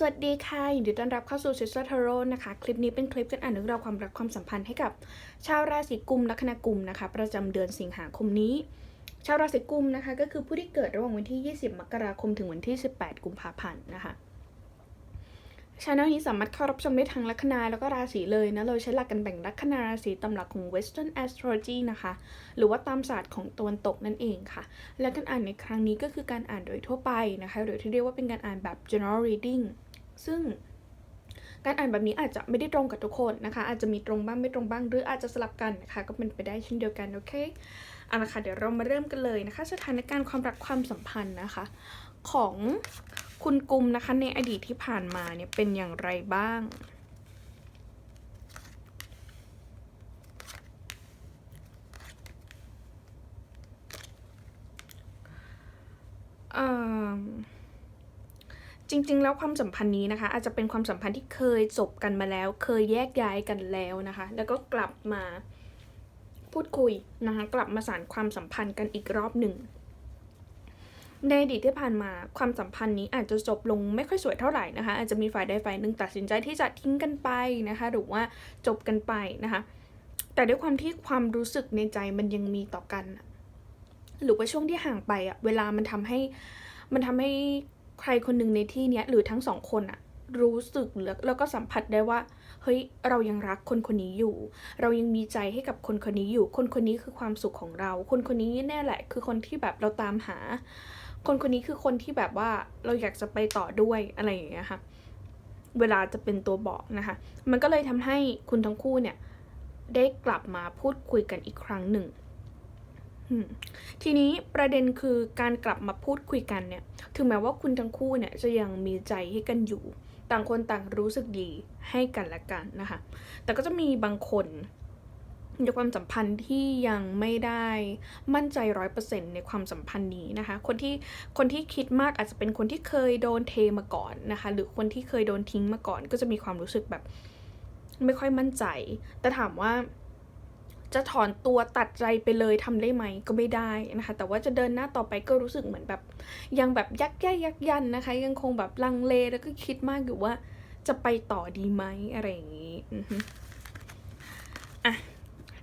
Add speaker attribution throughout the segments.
Speaker 1: สวัสดีค่ะยินดีต้อนรับเข้าสู่ Sister Tarot นะคะ คลิปนี้เป็นคลิปการอ่านเรื่องราวความรักความสัมพันธ์ให้กับ ชาวราศีกุมลัคนากุมนะคะ ประจำเดือนสิงหาคมนี้ ชาวราศีกุมนะคะ ก็คือผู้ที่เกิดระหว่างวันที่ 20 มกราคมถึงวันที่ 18 กุมภาพันธ์นะคะช anel นี้สามารถเข้ารับชมได้ทั้งลัคนาแล้วก็ราศีเลยนะ เราใช้หลักการแบ่งลัคนาราศีตามหลักของ Western Astrology นะคะ หรือว่าตามศาสตร์ของตะวันตกนั่นเองค่ะ และการอ่านในครั้งนี้ก็คือการอ่านโดยทั่วไปนะคะ หรือที่เรียกว่าเป็นการอ่านแบบ general reading ซึ่งการอ่านแบบนี้อาจจะไม่ได้ตรงกับทุกคนนะคะ อาจจะมีตรงบ้างไม่ตรงบ้าง หรืออาจจะสลับกันนะคะ ก็เป็นไปได้เช่นเดียวกันโอเคเอาละค่ะเดี๋ยวเรามาเริ่มกันเลยนะคะ สถานการณ์ความรักความสัมพันธ์นะคะ ของคุณกุมนะคะในอดีตที่ผ่านมาเนี่ยเป็นอย่างไรบ้าง เอ่อ จริง ๆ แล้วความสัมพันธ์นี้นะคะ อาจจะเป็นความสัมพันธ์ที่เคยจบกันมาแล้ว เคยแยกย้ายกันแล้วนะคะ แล้วก็กลับมาพูดคุยนะคะ กลับมาสานความสัมพันธ์กันอีกรอบหนึ่งในอดีตที่ผ่านมาความสัมพันธ์นี้อาจจะจบลงไม่ค่อยสวยเท่าไหร่นะคะ อาจจะมีฝ่ายใดฝ่ายหนึ่งตัดสินใจที่จะทิ้งกันไปนะคะ หรือว่าจบกันไปนะคะ แต่ด้วยความที่ความรู้สึกในใจมันยังมีต่อกัน หรือว่าช่วงที่ห่างไปอะเวลามันทำให้มันทำให้ ใครคนหนึ่งในที่เนี้ยหรือทั้งสองคนอะรู้สึกแล้วแล้วก็สัมผัสได้ว่า เฮ้ยเรายังรักคนคนนี้อยู่ เรายังมีใจให้กับคนคนนี้อยู่ คนคนนี้คือความสุขของเรา คนคนนี้แน่แหละ คือคนที่แบบเราตามหา คนคนนี้คือคนที่แบบว่าเราอยากจะไปต่อด้วยอะไรอย่างเงี้ยค่ะ เวลาจะเป็นตัวบอกนะคะ มันก็เลยทำให้คุณทั้งคู่เนี่ยได้กลับมาพูดคุยกันอีกครั้งหนึ่ง ทีนี้ประเด็นคือการกลับมาพูดคุยกันเนี่ย ถึงแม้ว่าคุณทั้งคู่เนี่ยจะยังมีใจให้กันอยู่ ต่างคนต่างรู้สึกดีให้กันและกันนะคะ แต่ก็จะมีบางคนในความสัมพันธ์ที่ยังไม่ได้มั่นใจร้อยเปอร์เซ็นในความสัมพันธ์นี้นะคะ คนที่คนที่คิดมากอาจจะเป็นคนที่เคยโดนเทมาก่อนนะคะ หรือคนที่เคยโดนทิ้งมาก่อน ก็จะมีความรู้สึกแบบไม่ค่อยมั่นใจ แต่ถามว่า จะถอนตัวตัดใจไปเลยทำได้ไหมก็ไม่ได้นะคะ แต่ว่าจะเดินหน้าต่อไปก็รู้สึกเหมือนแบบ ยังแบบยักแย่ยักยันนะคะ ยังคงแบบลังเลแล้วก็คิดมากอยู่ว่าจะไปต่อดีไหมอะไรอย่างนี้อืออะ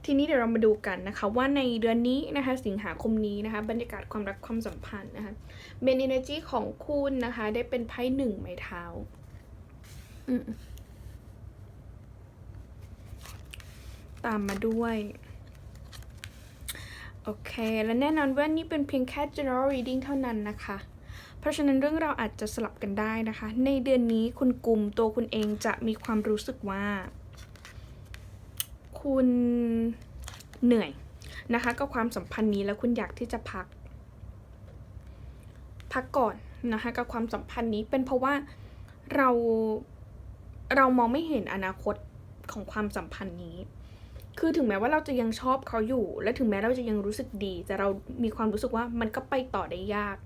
Speaker 1: ทีนี้เดี๋ยวเรามาดูกันนะคะว่าในเดือนนี้นะคะสิงหาคมนี้นะคะ บรรยากาศความรักความสัมพันธ์นะคะเมน energy ของคุณนะคะ ได้เป็นไพ่หนึ่งไม้เท้า อืม ตามมาด้วยโอเค และแน่นอนว่านี่เป็นเพียงแค่ general reading เท่านั้นนะคะ เพราะฉะนั้นเรื่องเราอาจจะสลับกันได้นะคะ ในเดือนนี้คุณกลุ่มตัวคุณเองจะมีความรู้สึกว่า คุณเหนื่อยนะคะกับความสัมพันธ์นี้แล้วคุณอยากที่จะพัก พักก่อนนะคะกับความสัมพันธ์นี้เป็นเพราะว่าเราเรามองไม่เห็นอนาคตของความสัมพันธ์นี้ คือถึงแม้ว่าเราจะยังชอบเขาอยู่ และถึงแม้เราจะยังรู้สึกดี แต่เรามีความรู้สึกว่ามันก็ไปต่อได้ยาก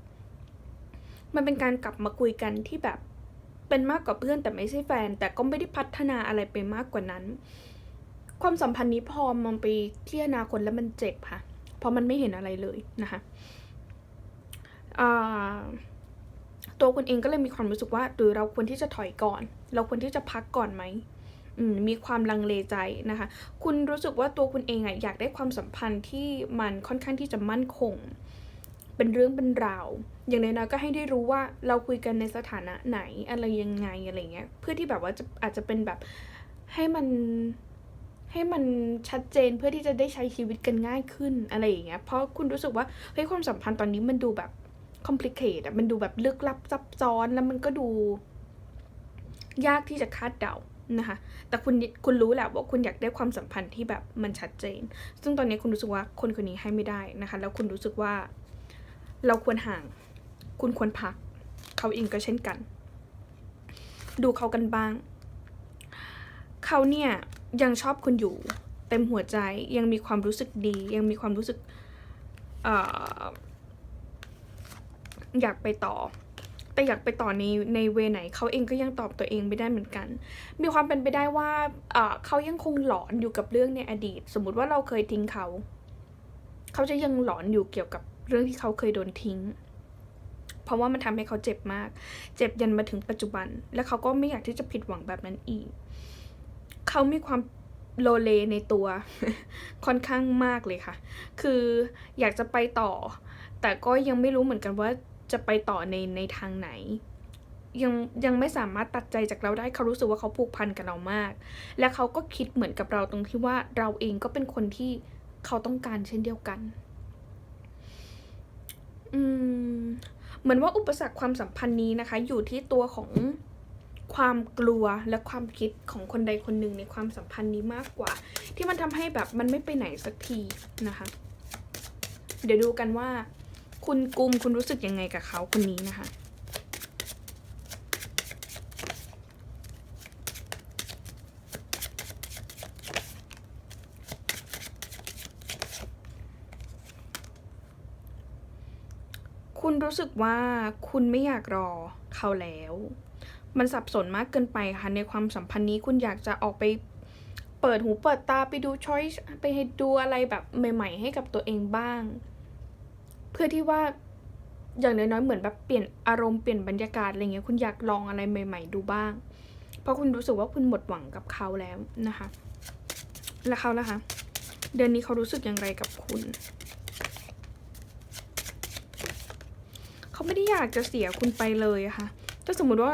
Speaker 1: มันเป็นการกลับมาคุยกันที่แบบเป็นมากกว่าเพื่อนแต่ไม่ใช่แฟน แต่ก็ไม่ได้พัฒนาอะไรไปมากกว่านั้น ความสัมพันธ์นี้พอมองไปที่อนาคตแล้วมันเจ็บค่ะ เพราะมันไม่เห็นอะไรเลยนะคะตัวคุณเองก็เลยมีความรู้สึกว่าหรือเราควรที่จะถอยก่อน เราควรที่จะพักก่อนไหม มีความลังเลใจนะคะ คุณรู้สึกว่าตัวคุณเองอะอยากได้ความสัมพันธ์ที่มันค่อนข้างที่จะมั่นคง เป็นเรื่องเป็นราว อย่างน้อยๆก็ให้ได้รู้ว่าเราคุยกันในสถานะไหนอะไรยังไงอะไรเงี้ย เพื่อที่แบบว่าจะอาจจะเป็นแบบให้มันให้มันชัดเจนเพื่อที่จะได้ใช้ชีวิตกันง่ายขึ้นอะไรอย่างเงี้ย เพราะคุณรู้สึกว่าเฮ้ยความสัมพันธ์ตอนนี้มันดูแบบ complicate อะมันดูแบบลึกลับซับซ้อนแล้วมันก็ดูยากที่จะคาดเดา นะคะ แต่คุณคุณรู้แหละว่าคุณอยากได้ความสัมพันธ์ที่แบบมันชัดเจน ซึ่งตอนนี้คุณรู้สึกว่าคนคนนี้ให้ไม่ได้นะคะ แล้วคุณรู้สึกว่าเราควรห่าง คุณควรพัก เขาเองก็เช่นกัน ดูเขากันบ้าง เขาเนี่ยยังชอบคุณอยู่ เต็มหัวใจยังมีความรู้สึกดี ยังมีความรู้สึกออยากไปต่อ แต่อยากไปต่อในในเวไหนเขาเองก็ยังตอบตัวเองไม่ได้เหมือนกัน มีความเป็นไปได้ว่าเขายังคงหลอนอยู่กับเรื่องในอดีต สมมุติว่าเราเคยทิ้งเขา เขาจะยังหลอนอยู่เกี่ยวกับเรื่องที่เขาเคยโดนทิ้ง เพราะว่ามันทำให้เขาเจ็บมาก เจ็บยันมาถึงปัจจุบัน และเขาก็ไม่อยากที่จะผิดหวังแบบนั้นอีก เขามีความโลเลในตัว ค่อนข้างมากเลยค่ะ คืออยากจะไปต่อ แต่ก็ยังไม่รู้เหมือนกันว่า จะไปต่อในในทางไหน ยังยังไม่สามารถตัดใจจากเราได้เขารู้สึกว่าเขาผูกพันกับเรามาก และเขาก็คิดเหมือนกับเราตรงที่ว่าเราเองก็เป็นคนที่เขาต้องการเช่นเดียวกัน อืมเหมือนว่าอุปสรรคความสัมพันธ์นี้นะคะ อยู่ที่ตัวของความกลัวและความคิดของคนใดคนหนึ่งในความสัมพันธ์นี้มากกว่า ที่มันทำให้แบบมันไม่ไปไหนสักทีนะคะ เดี๋ยวดูกันว่า คุณกุมคุณรู้สึกยังไงกับเขาคนนี้นะคะ คุณรู้สึกว่าคุณไม่อยากรอเขาแล้ว มันสับสนมากเกินไปค่ะในความสัมพันธ์นี้คุณอยากจะออกไปเปิดหูเปิดตาไปดูช้อยส์ไปให้ดูอะไรแบบใหม่ ๆ ให้กับตัวเองบ้าง พื่อที่ว่าอย่างน้อยๆเหมือนแบบเปลี่ยนอารมณ์เปลี่ยนบรรยากาศอะไรเงี้ยคุณอยากลองอะไรใหม่ ๆ ดูบ้าง เพราะคุณรู้สึกว่าคุณหมดหวังกับเขาแล้วนะคะ แล้วเขาล่ะคะ เดือนนี้เขารู้สึกอย่างไรกับคุณ เขาไม่ได้อยากจะเสียคุณไปเลยอะค่ะ ถ้าสมมุติว่า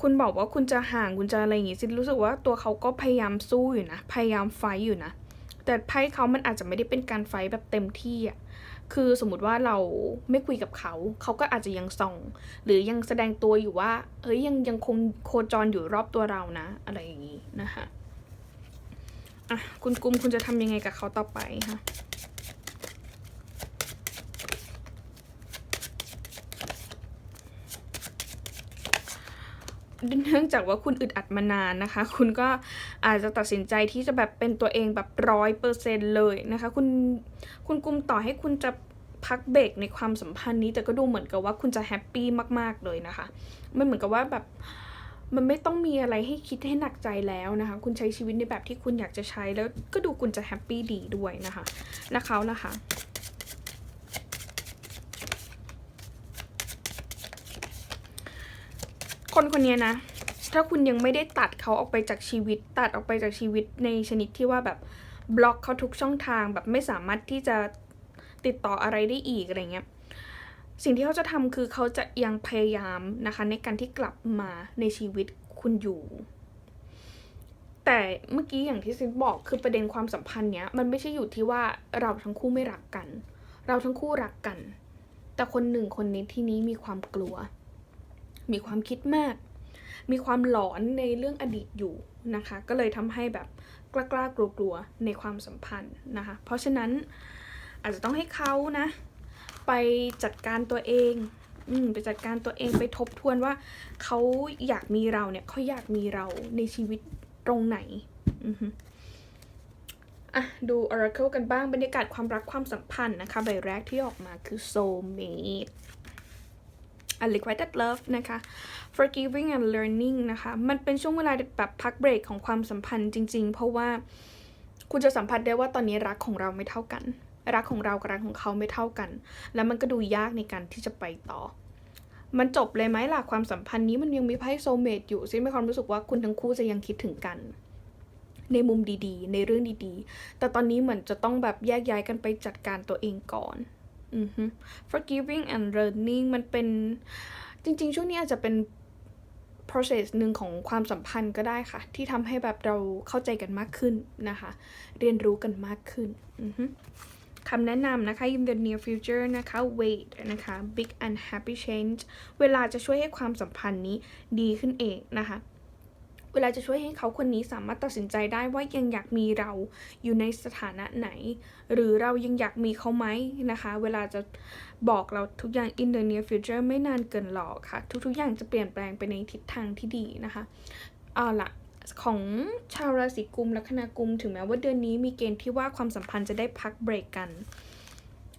Speaker 1: คุณบอกว่าคุณจะห่างคุณจะอะไรอย่างงี้ซิรู้สึกว่าตัวเขาก็พยายามสู้อยู่นะ พยายามไฟอยู่นะ แต่ไพ่เขามันอาจจะไม่ได้เป็นการไฟแบบเต็มที่อะ คือสมมติว่าเราไม่คุยกับเขา เขาก็อาจจะยังส่อง หรือยังแสดงตัวอยู่ว่า เอ้ยยังยังคงโคจรอยู่รอบตัวเรานะ อะไรอย่างงี้นะคะอะคุณกุมคุณจะทำยังไงกับเขาต่อไปคะเนื่องจากว่าคุณอึดอัดมานานนะคะ คุณก็อาจจะตัดสินใจที่จะแบบเป็นตัวเองแบบร้อยเปอร์เซ็นเลยนะคะ คุณ คุณกุมต่อให้คุณจะพักเบรกในความสัมพันธ์นี้ แต่ก็ดูเหมือนกับว่าคุณจะแฮปปี้มาก ๆ เลยนะคะ มันเหมือนกับว่าแบบมันไม่ต้องมีอะไรให้คิดให้หนักใจแล้วนะคะ คุณใช้ชีวิตในแบบที่คุณอยากจะใช้แล้วก็ดูคุณจะแฮปปี้ดีด้วยนะคะ และเขาล่ะคะคนคนนี้นะ ถ้าคุณยังไม่ได้ตัดเขาออกไปจากชีวิต ตัดออกไปจากชีวิตในชนิดที่ว่าแบบ บล็อกเขาทุกช่องทางแบบไม่สามารถที่จะติดต่ออะไรได้อีกอะไรเงี้ยสิ่งที่เขาจะทำคือเขาจะยังพยายามนะคะ ในการที่กลับมาในชีวิตคุณอยู่ แต่เมื่อกี้อย่างที่ซินบอกคือประเด็นความสัมพันธ์เนี้ยมันไม่ใช่อยู่ที่ว่าเราทั้งคู่ไม่รักกัน เราทั้งคู่รักกัน แต่คนหนึ่งคนนี้ที่นี้มีความกลัว มีความคิดมาก มีความหลอนในเรื่องอดีตอยู่นะคะ ก็เลยทำให้แบบกล้ากล้ากลัวกลัวๆในความสัมพันธ์นะคะ เพราะฉะนั้นอาจจะต้องให้เขานะ ไปจัดการตัวเองอืมไปจัดการตัวเองไปทบทวนว่าเขาอยากมีเราเนี่ยเขาอยากมีเราในชีวิตตรงไหนอืออะดู Oracle กันบ้างบรรยากาศความรักความสัมพันธ์นะคะ ใบแรกที่ออกมาคือ soulmate unrequited love นะคะ forgiving and learning นะคะ มันเป็นช่วงเวลาแบบพักเบรกของความสัมพันธ์จริง ๆ เพราะว่าคุณจะสัมผัสได้ว่าตอนนี้รักของเราไม่เท่ากัน รักของเรากับรักของเขาไม่เท่ากัน แล้วมันก็ดูยากในการที่จะไปต่อ มันจบเลยไหมล่ะความสัมพันธ์นี้มันยังมีไพ่โซเมตอยู่ซึ่งมีความรู้สึกว่าคุณทั้งคู่จะยังคิดถึงกันในมุมดีๆ ในเรื่องดีๆ แต่ตอนนี้เหมือนจะต้องแบบแยกย้ายกันไปจัดการตัวเองก่อน forgiving and learning มันเป็นจริง ๆ ช่วงนี้อาจจะเป็น process หนึ่งของความสัมพันธ์ก็ได้ค่ะ ที่ทำให้แบบเราเข้าใจกันมากขึ้นนะคะ เรียนรู้กันมากขึ้นคำแนะนำนะคะ in the near future นะคะ wait นะคะ big and happy change เวลาจะช่วยให้ความสัมพันธ์นี้ดีขึ้นเองนะคะ วลาจะช่วยให้เขาคนนี้สามารถตัดสินใจได้ว่ายังอยากมีเราอยู่ในสถานะไหน หรือเรายังอยากมีเขาไหมนะคะ เวลาจะบอกเราทุกอย่าง in the near future ไม่นานเกินหรอกค่ะ ทุกๆอย่างจะเปลี่ยนแปลงไปในทิศทางที่ดีนะคะเอาละของชาวราศีกุมลัคนากุมถึงแม้ว่าเดือนนี้มีเกณฑ์ที่ว่าความสัมพันธ์จะได้พักเบรกกัน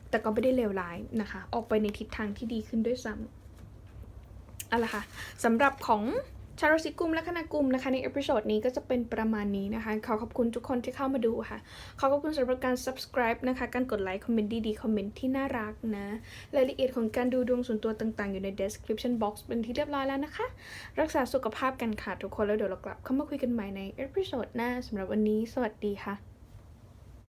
Speaker 1: แต่ก็ไม่ได้เลวร้ายนะคะ ออกไปในทิศทางที่ดีขึ้นด้วยซ้ำเอาละค่ะสำหรับของ ชาวราศีกุมและคณะกุมนะคะในเอพิโซดนี้ก็จะเป็นประมาณนี้นะคะ ขอขอบคุณทุกคนที่เข้ามาดูค่ะ ขอขอบคุณสำหรับการ subscribe นะคะ การกดไลค์ คอมเมนต์ดีๆ คอมเมนต์ที่น่ารักนะ รายละเอียดของการดูดวงส่วนตัวต่างๆ อยู่ใน description box เป็นที่เรียบร้อยแล้วนะคะ รักษาสุขภาพกันค่ะทุกคนแล้วเดี๋ยวเรากลับเข้ามาคุยกันใหม่ในเอพิโซดหน้าสำหรับวันนี้ สวัสดีค่ะ